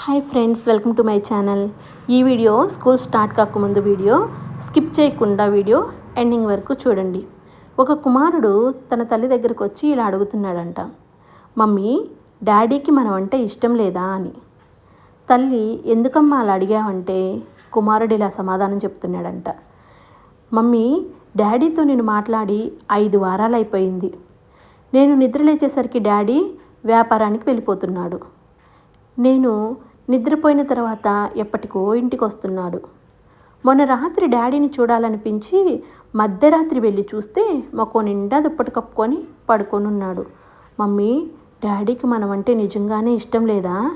Hi friends welcome to my channel ఈ video school start కాకముందు video skip చేయకుండా video ending వరకు చూడండి. ఒక కుమారుడు తన తల్లి దగ్గరకు వచ్చి ఇలా అడుగుతున్నాడంట. మమ్మీ డాడీకి మనం అంటే ఇష్టం లేదా? అని. తల్లి ఎందుకమ్మా అలా అడిగావంటే? కుమారుడు ఇలా సమాధానం చెప్తున్నాడంట. మమ్మీ డాడీతో నేను మాట్లాడి ఐదు వారాలు అయిపోయింది. నేను నిద్రలేచేసరికి డాడీ వ్యాపారానికి వెళ్ళిపోతున్నాడు. నేను నిద్రపోయిన తర్వాత ఎప్పటికో ఇంటికి వస్తున్నాడు మొన్న రాత్రి డాడీని చూడాలనిపించి మధ్యరాత్రి వెళ్ళి చూస్తే మొక్కో నిండా దుప్పటి కప్పుకొని పడుకొని ఉన్నాడు మమ్మీ డాడీకి మనం అంటే నిజంగానే ఇష్టం లేదా?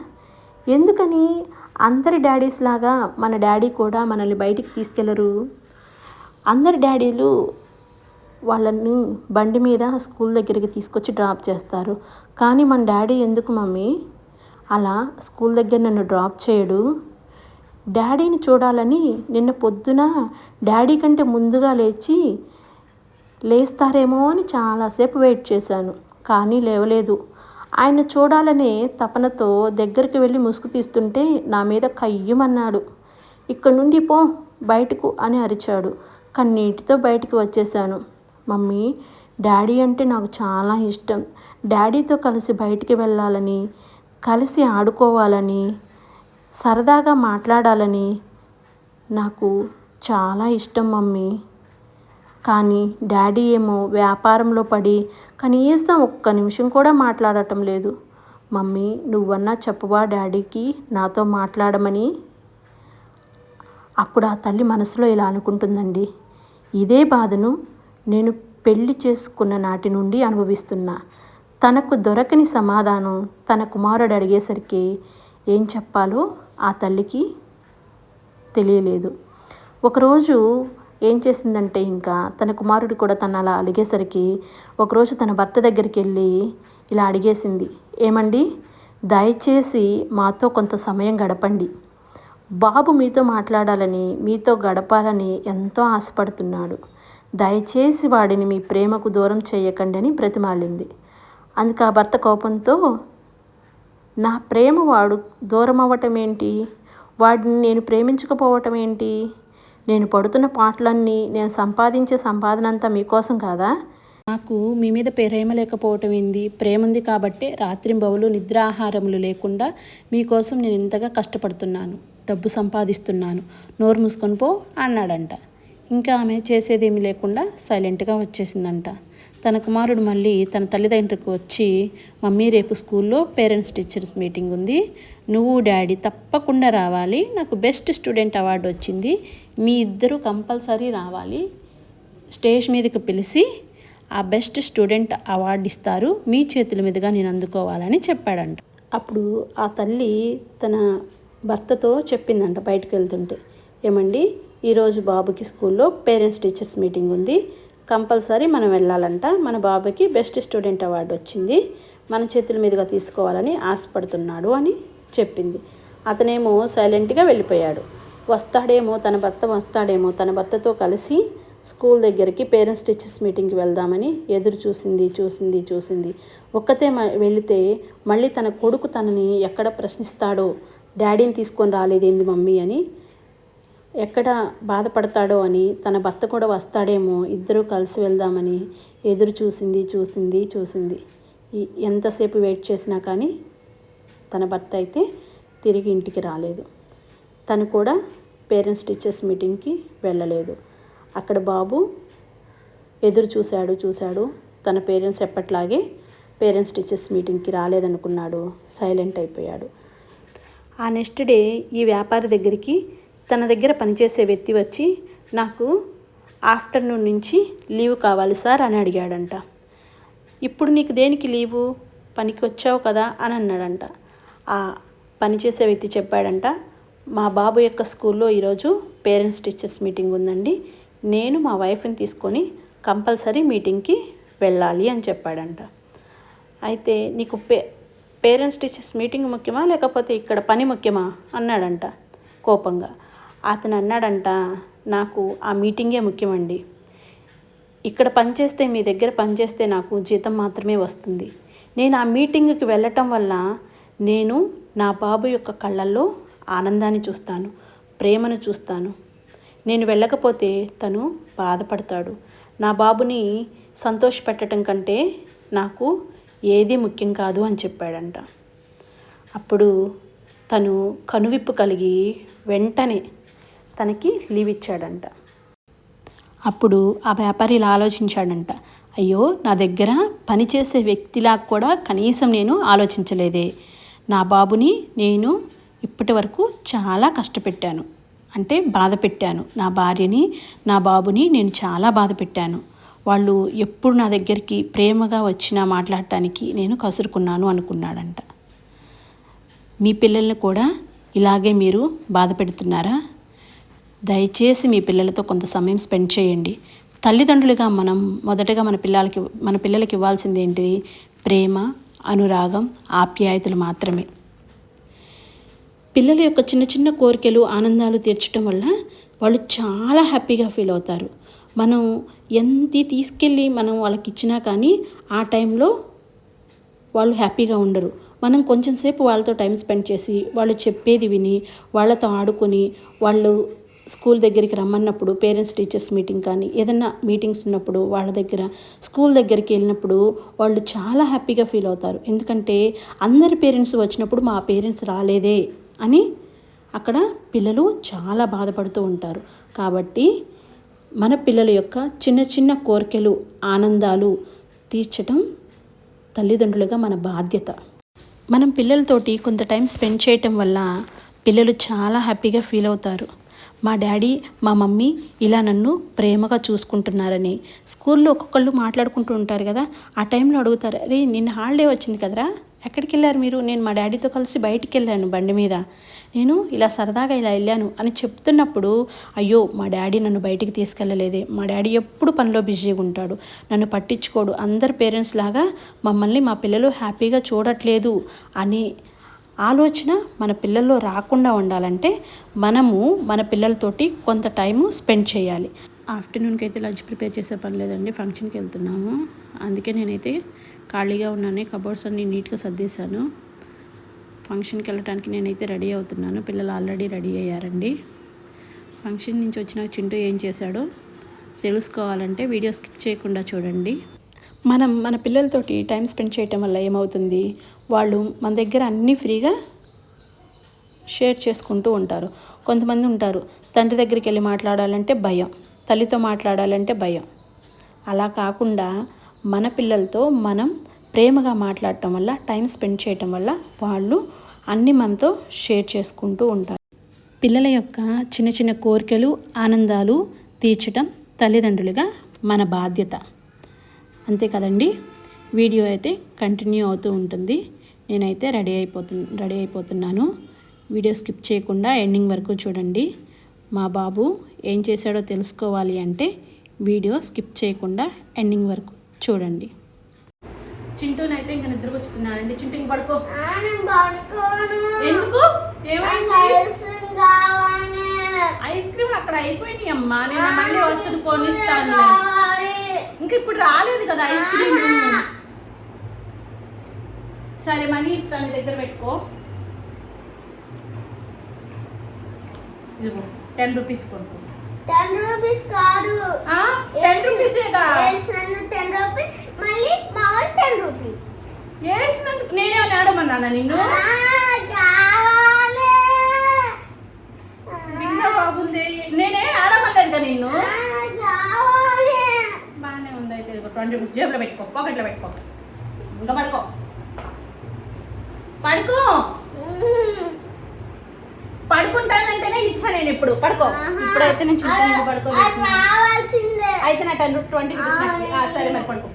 ఎందుకని? అందరి డాడీస్ లాగా మన డాడీ కూడా మనల్ని బయటికి తీసుకెళ్ళరు? అందరి డాడీలు వాళ్ళని బండి మీద స్కూల్ దగ్గరికి తీసుకొచ్చి డ్రాప్ చేస్తారు. కానీ మన డాడీ ఎందుకు మమ్మీ? అలా స్కూల్ దగ్గర నన్ను డ్రాప్ చేయడు. డాడీని చూడాలని నిన్న పొద్దున డాడీ కంటే ముందుగా లేచి లేస్తారేమో అని చాలాసేపు వెయిట్ చేశాను కానీ లేవలేదు. ఆయన చూడాలనే తపనతో దగ్గరికి వెళ్ళి ముసుగు తీస్తుంటే నా మీద కయ్యమన్నాడు. ఇక్కడ నుండి పో బయటకు అని అరిచాడు. కన్నీటితో బయటికి వచ్చేసాను మమ్మీ డాడీ అంటే నాకు చాలా ఇష్టం. డాడీతో కలిసి బయటికి వెళ్ళాలని కలిసి ఆడుకోవాలని సరదాగా మాట్లాడాలని నాకు చాలా ఇష్టం మమ్మీ. కానీ డాడీ ఏమో వ్యాపారంలో పడి కనీసం ఒక్క నిమిషం కూడా మాట్లాడటం లేదు. మమ్మీ నువ్వన్నా చెప్పవా డాడీకి నాతో మాట్లాడమని? అప్పుడు ఆ తల్లి మనసులో ఇలా అనుకుంటుందండి. ఇదే బాధను నేను పెళ్ళి చేసుకున్న నాటి నుండి అనుభవిస్తున్నా. తనకు దొరకని సమాధానం తన కుమారుడు అడిగేసరికి ఏం చెప్పాలో ఆ తల్లికి తెలియలేదు. ఒకరోజు ఏం చేసిందంటే ఇంకా తన కుమారుడు కూడా తను అలా అడిగేసరికి ఒకరోజు తన భర్త దగ్గరికి వెళ్ళి ఇలా అడిగేసింది ఏమండి దయచేసి మాతో కొంత సమయం గడపండి. బాబు మీతో మాట్లాడాలని మీతో గడపాలని ఎంతో ఆశపడుతున్నాడు. దయచేసి వాడిని మీ ప్రేమకు దూరం చేయకండి అని బ్రతిమాలింది అందుకు ఆ భర్త కోపంతో నా ప్రేమ వాడు దూరం అవ్వటం ఏంటి? వాడిని నేను ప్రేమించకపోవటం ఏంటి? నేను పడుతున్న పాటలన్నీ నేను సంపాదించే సంపాదన అంతా మీకోసం కాదా? నాకు మీ మీద ప్రేమ లేకపోవటం ఏంది? ప్రేమ ఉంది కాబట్టి రాత్రింబవులు నిద్రాహారములు లేకుండా మీకోసం నేను ఇంతగా కష్టపడుతున్నాను. డబ్బు సంపాదిస్తున్నాను. నోరు మూసుకొని పో అన్నాడంట. ఇంకా ఆమె చేసేదేమీ లేకుండా సైలెంట్గా వచ్చేసిందంట. తన కుమారుడు మళ్ళీ తన తల్లిదండ్రులకు వచ్చి మమ్మీ రేపు స్కూల్లో పేరెంట్స్ టీచర్స్ మీటింగ్ ఉంది. నువ్వు డాడీ తప్పకుండా రావాలి. నాకు బెస్ట్ స్టూడెంట్ అవార్డు వచ్చింది. మీ ఇద్దరు కంపల్సరీ రావాలి. స్టేజ్ మీదకి పిలిచి ఆ బెస్ట్ స్టూడెంట్ అవార్డు ఇస్తారు. మీ చేతుల మీదుగా నేను అందుకోవాలని చెప్పాడంట. అప్పుడు ఆ తల్లి తన భర్తతో చెప్పిందంట బయటకు వెళ్తుంటే. ఏమండి ఈరోజు బాబుకి స్కూల్లో పేరెంట్స్ టీచర్స్ మీటింగ్ ఉంది. కంపల్సరీ మనం వెళ్ళాలంట. మన బాబుకి బెస్ట్ స్టూడెంట్ అవార్డు వచ్చింది. మన చేతుల మీదుగా తీసుకోవాలని ఆశపడుతున్నాడు అని చెప్పింది. అతనేమో సైలెంట్గా వెళ్ళిపోయాడు. వస్తాడేమో తన భర్త వస్తాడేమో తన భర్తతో కలిసి స్కూల్ దగ్గరికి పేరెంట్స్ టీచర్స్ మీటింగ్కి వెళ్దామని ఎదురు చూసింది చూసింది చూసింది. ఒక్కతే వెళితే మళ్ళీ తన కొడుకు తనని ఎక్కడ ప్రశ్నిస్తాడో డాడీని తీసుకొని రాలేదేంది మమ్మీ అని ఎక్కడ బాధపడతాడో అని తన భర్త కూడా వస్తాడేమో ఇద్దరూ కలిసి వెళ్దామని ఎదురు చూసింది చూసింది చూసింది. ఎంతసేపు వెయిట్ చేసినా కానీ తన భర్త అయితే తిరిగి ఇంటికి రాలేదు. తను కూడా పేరెంట్స్ టీచర్స్ మీటింగ్కి వెళ్ళలేదు. అక్కడ బాబు ఎదురు చూశాడు చూశాడు. తన పేరెంట్స్ ఎప్పట్లాగే పేరెంట్స్ టీచర్స్ మీటింగ్కి రాలేదనుకున్నాడు. సైలెంట్ అయిపోయాడు. ఆ నెక్స్ట్ డే ఈ వ్యాపారి దగ్గరికి తన దగ్గర పనిచేసే వ్యక్తి వచ్చి నాకు ఆఫ్టర్నూన్ నుంచి లీవ్ కావాలి సార్ అని అడిగాడంట. ఇప్పుడు నీకు దేనికి లీవు? పనికి వచ్చావు కదా అని అన్నాడంట. ఆ పనిచేసే వ్యక్తి చెప్పాడంట మా బాబు యొక్క స్కూల్లో ఈరోజు పేరెంట్స్ టీచర్స్ మీటింగ్ ఉందండి. నేను మా వైఫ్ని తీసుకొని కంపల్సరీ మీటింగ్కి వెళ్ళాలి అని చెప్పాడంట. అయితే నీకు పే పేరెంట్స్ టీచర్స్ మీటింగ్ ముఖ్యమా? లేకపోతే ఇక్కడ పని ముఖ్యమా? అన్నాడంట కోపంగా. అతను అన్నాడంట నాకు ఆ మీటింగే ముఖ్యమండి. ఇక్కడ పనిచేస్తే మీ దగ్గర పనిచేస్తే నాకు జీతం మాత్రమే వస్తుంది. నేను ఆ మీటింగ్కి వెళ్ళటం వల్ల నేను నా బాబు యొక్క కళ్ళల్లో ఆనందాన్ని చూస్తాను ప్రేమను చూస్తాను. నేను వెళ్ళకపోతే తను బాధపడతాడు. నా బాబుని సంతోషపెట్టడం కంటే నాకు ఏది ముఖ్యం కాదు అని చెప్పాడంట. అప్పుడు తను కనువిప్పు కలిగి వెంటనే తనకి లీవ్ ఇచ్చాడంట. అప్పుడు ఆ వ్యాపారి ఇలా ఆలోచించాడంట. అయ్యో నా దగ్గర పనిచేసే వ్యక్తిలా కూడా కనీసం నేను ఆలోచించలేదే. నా బాబుని నేను ఇప్పటి వరకు చాలా కష్టపెట్టాను. అంటే బాధ పెట్టాను. నా భార్యని నా బాబుని నేను చాలా బాధ పెట్టాను. వాళ్ళు ఎప్పుడు నా దగ్గరికి ప్రేమగా వచ్చినా మాట్లాడటానికి నేను కసురుకున్నాను అనుకున్నాడంట. మీ పిల్లల్ని కూడా ఇలాగే మీరు బాధ పెడుతున్నారా? దయచేసి మీ పిల్లలతో కొంత సమయం స్పెండ్ చేయండి. తల్లిదండ్రులుగా మనం మొదటగా మన పిల్లలకి మన పిల్లలకి ఇవ్వాల్సింది ఏంటిది ప్రేమ అనురాగం ఆప్యాయతలు మాత్రమే. పిల్లల యొక్క చిన్న చిన్న కోరికలు ఆనందాలు తీర్చడం వల్ల వాళ్ళు చాలా హ్యాపీగా ఫీల్ అవుతారు. మనం ఎంత తీసుకెళ్ళి మనం వాళ్ళకి ఇచ్చినా కానీ ఆ టైంలో వాళ్ళు హ్యాపీగా ఉండరు. మనం కొంచెం సేపు వాళ్ళతో టైం స్పెండ్ చేసి వాళ్ళు చెప్పేది విని వాళ్ళతో ఆడుకొని వాళ్ళు స్కూల్ దగ్గరికి రమ్మన్నప్పుడు పేరెంట్స్ టీచర్స్ మీటింగ్ కానీ ఏదైనా మీటింగ్స్ ఉన్నప్పుడు వాళ్ళ దగ్గర స్కూల్ దగ్గరికి వెళ్ళినప్పుడు వాళ్ళు చాలా హ్యాపీగా ఫీల్ అవుతారు. ఎందుకంటే అందరి పేరెంట్స్ వచ్చినప్పుడు మా పేరెంట్స్ రాలేదే అని అక్కడ పిల్లలు చాలా బాధపడుతూ ఉంటారు. కాబట్టి మన పిల్లల యొక్క చిన్న చిన్న కోరికలు ఆనందాలు తీర్చడం తల్లిదండ్రులుగా మన బాధ్యత. మనం పిల్లలతోటి కొంత టైం స్పెండ్ చేయటం వల్ల పిల్లలు చాలా హ్యాపీగా ఫీల్ అవుతారు. మా డాడీ మా మమ్మీ ఇలా నన్ను ప్రేమగా చూసుకుంటున్నారని. స్కూల్లో ఒక్కొక్కళ్ళు మాట్లాడుకుంటూ ఉంటారు కదా ఆ టైంలో అడుగుతారు అరే నిన్న హాలిడే వచ్చింది కదరా? ఎక్కడికి వెళ్ళారు మీరు? నేను మా డాడీతో కలిసి బయటికి వెళ్ళాను బండి మీద. నేను ఇలా సరదాగా ఇలా వెళ్ళాను అని చెప్తున్నప్పుడు అయ్యో మా డాడీ నన్ను బయటికి తీసుకెళ్ళలేదే. మా డాడీ ఎప్పుడు పనిలో బిజీగా ఉంటాడు. నన్ను పట్టించుకోడు. అందరు పేరెంట్స్ లాగా మమ్మల్ని మా పిల్లలు హ్యాపీగా చూడట్లేదు అని ఆలోచన మన పిల్లల్లో రాకుండా ఉండాలంటే మనము మన పిల్లలతోటి కొంత టైము స్పెండ్ చేయాలి. ఆఫ్టర్నూన్కి అయితే లంచ్ ప్రిపేర్ చేసే పని లేదండి. ఫంక్షన్కి వెళ్తున్నాము. అందుకే నేనైతే ఖాళీగా ఉన్నాను కబోర్డ్స్ అన్నీ నీట్గా సర్దేశాను. ఫంక్షన్కి వెళ్ళటానికి నేనైతే రెడీ అవుతున్నాను. పిల్లలు ఆల్రెడీ రెడీ అయ్యారండి. ఫంక్షన్ నుంచి వచ్చిన చింటూ ఏం చేశాడో తెలుసుకోవాలంటే వీడియో స్కిప్ చేయకుండా చూడండి. మనం మన పిల్లలతోటి టైం స్పెండ్ చేయటం వల్ల ఏమవుతుంది? వాళ్ళు మన దగ్గర అన్నీ ఫ్రీగా షేర్ చేసుకుంటూ ఉంటారు. కొంతమంది ఉంటారు తండ్రి దగ్గరికి వెళ్ళి మాట్లాడాలంటే భయం తల్లితో మాట్లాడాలంటే భయం. అలా కాకుండా మన పిల్లలతో మనం ప్రేమగా మాట్లాడటం వల్ల టైం స్పెండ్ చేయటం వల్ల వాళ్ళు అన్నీ మనతో షేర్ చేసుకుంటూ ఉంటారు. పిల్లల యొక్క చిన్న చిన్న కోరికలు ఆనందాలు తీర్చడం తల్లిదండ్రులుగా మన బాధ్యత. అంతే కదండి? వీడియో అయితే కంటిన్యూ అవుతూ ఉంటుంది. నేనైతే రెడీ అయిపోతు రెడీ అయిపోతున్నాను. వీడియో స్కిప్ చేయకుండా ఎండింగ్ వరకు చూడండి. మా బాబు ఏం చేశాడో తెలుసుకోవాలి అంటే వీడియో స్కిప్ చేయకుండా ఎండింగ్ వరకు చూడండి. చింటూనైతే ఇంకా నిద్రపుచ్చుతున్నానండి చింటూ ఇంక పడుకో. ఎందుకు? ఐస్ క్రీమ్ అక్కడ అయిపోయినాయి అమ్మా. నేను మళ్ళీ వస్తుంది కొనిస్తాను. ఇంకా ఇప్పుడు రాలేదు కదా ఐస్ క్రీమ్. సరే మనీ ఇస్తాను దగ్గర పెట్టుకో. ఇదిగో టెన్ రూపీస్ కొనుక్కో. టెన్ రూపీస్ కాదు. టెన్ వేసినందు టెన్ రూపీస్ మళ్ళీ మా టెన్ రూపీస్ వేసినందుకు నేనేమైనా ఆడమన్నానా నిన్ను? బాగుంది నేనే ఆడమలేదు కదా నిన్ను బాగానే ఉంది అయితే ట్వంటీ రూపీస్ జేబులో పెట్టుకో పాకెట్లో పెట్టుకో. ఇంకా పడుకో పడుకుంటానంటేనే ఇచ్చా నేను ఇప్పుడు పడుకో. ఇప్పుడైతే నేను చుట్టూ పడుకో అయితే నా టెన్ ట్వంటీ రూపీస్ సరే మరి పడుకో.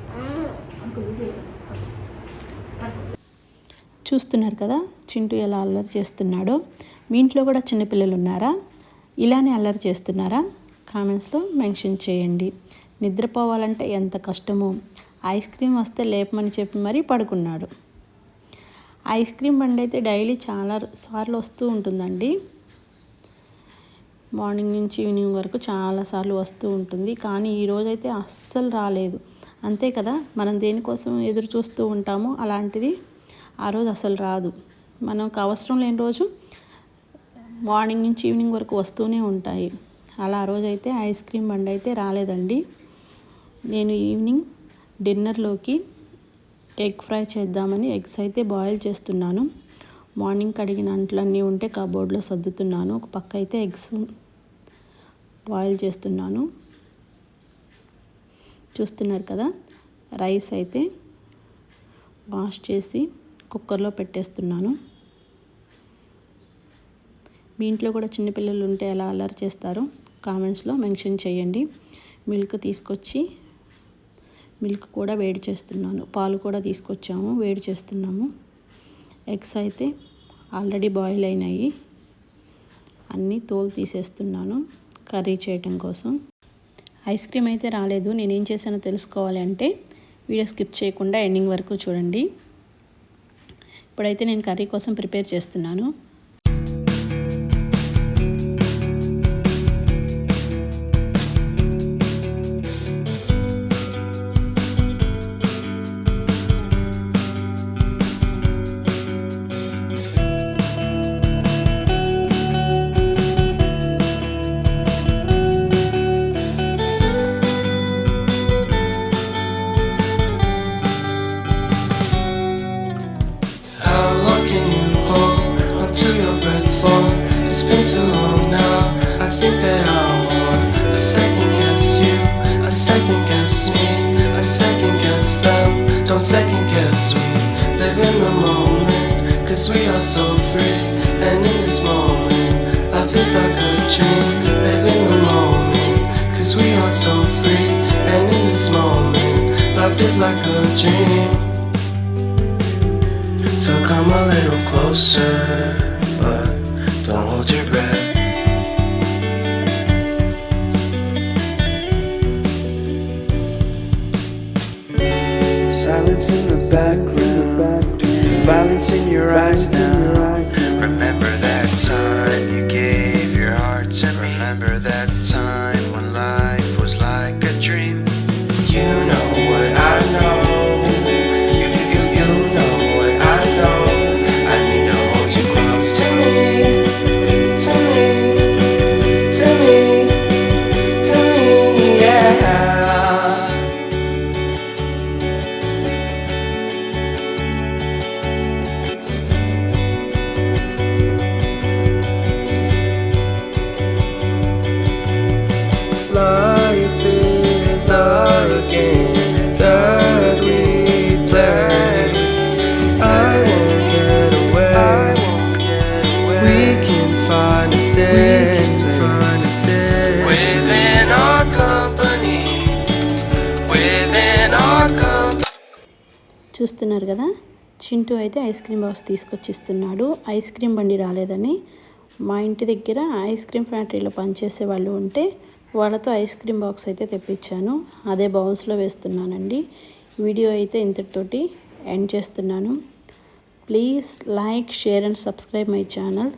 చూస్తున్నారు కదా చింటూ ఎలా అల్లరి చేస్తున్నాడో. మీ ఇంట్లో కూడా చిన్నపిల్లలు ఉన్నారా? ఇలానే అల్లరి చేస్తున్నారా? కామెంట్స్లో మెన్షన్ చేయండి. నిద్రపోవాలంటే ఎంత కష్టమో. ఐస్ క్రీమ్ వస్తే లేపమని చెప్పి మరీ పడుకున్నాడు. ఐస్ క్రీమ్ బండి అయితే డైలీ చాలా సార్లు వస్తూ ఉంటుందండి. మార్నింగ్ నుంచి ఈవినింగ్ వరకు చాలాసార్లు వస్తూ ఉంటుంది. కానీ ఈరోజైతే అస్సలు రాలేదు. అంతే కదా? మనం దేనికోసం ఎదురు చూస్తూ ఉంటామో అలాంటిది ఆ రోజు అసలు రాదు. మనకు అవసరం లేని రోజు మార్నింగ్ నుంచి ఈవినింగ్ వరకు వస్తూనే ఉంటాయి. అలా ఆ రోజైతే ఐస్ క్రీమ్ బండి అయితే రాలేదండి. నేను ఈవినింగ్ డిన్నర్లోకి ఎగ్ ఫ్రై చేద్దామని ఎగ్స్ అయితే బాయిల్ చేస్తున్నాను. మార్నింగ్ కడిగిన అంట్లన్నీ ఉంటే కబోర్డ్లో సర్దుతున్నాను. ఒక పక్క అయితే ఎగ్స్ బాయిల్ చేస్తున్నాను. చూస్తున్నారు కదా? రైస్ అయితే వాష్ చేసి కుక్కర్లో పెట్టేస్తున్నాను. మీ ఇంట్లో కూడా చిన్నపిల్లలు ఉంటే ఎలా అల్లరి చేస్తారో కామెంట్స్లో మెన్షన్ చేయండి. మిల్క్ తీసుకొచ్చి మిల్క్ కూడా వేడి చేస్తున్నాను. పాలు కూడా తీసుకొచ్చాము వేడి చేస్తున్నాము. ఎగ్స్ అయితే ఆల్రెడీ బాయిల్ అయినాయి. అన్నీ తోలు తీసేస్తున్నాను కర్రీ చేయటం కోసం. ఐస్ క్రీమ్ అయితే రాలేదు. నేనేం చేశానో తెలుసుకోవాలి అంటే వీడియో స్కిప్ చేయకుండా ఎండింగ్ వరకు చూడండి. ఇప్పుడైతే నేను కర్రీ కోసం ప్రిపేర్ చేస్తున్నాను. Onto your breath for? It's been too long now. I think that I'm on. I second guess you, I second guess me, I second guess them. Don't second guess me. Live in the moment, cause we are so free. And in this moment, life is like a dream. Live in the moment, cause we are so free. And in this moment, life is like a dream. So come a little closer, don't hold your breath. Silence in the background, violence in your eyes now. Remember that time you gave your heart to me. Remember that time చూస్తున్నారు కదా? చింటూ అయితే ice cream box తీసుకొచ్చి ఇస్తున్నాడు ice cream బండి రాలేదని మా ఇంటి దగ్గర ఐస్ క్రీమ్ ఫ్యాక్టరీలో పనిచేసే వాళ్ళు ఉంటే వాళ్ళతో ఐస్ క్రీమ్ బాక్స్ అయితే తెప్పించాను. అదే బౌన్స్లో వేస్తున్నానండి. వీడియో అయితే ఇంతటితోటి ఎండ్ చేస్తున్నాను. Please like share and subscribe my channel.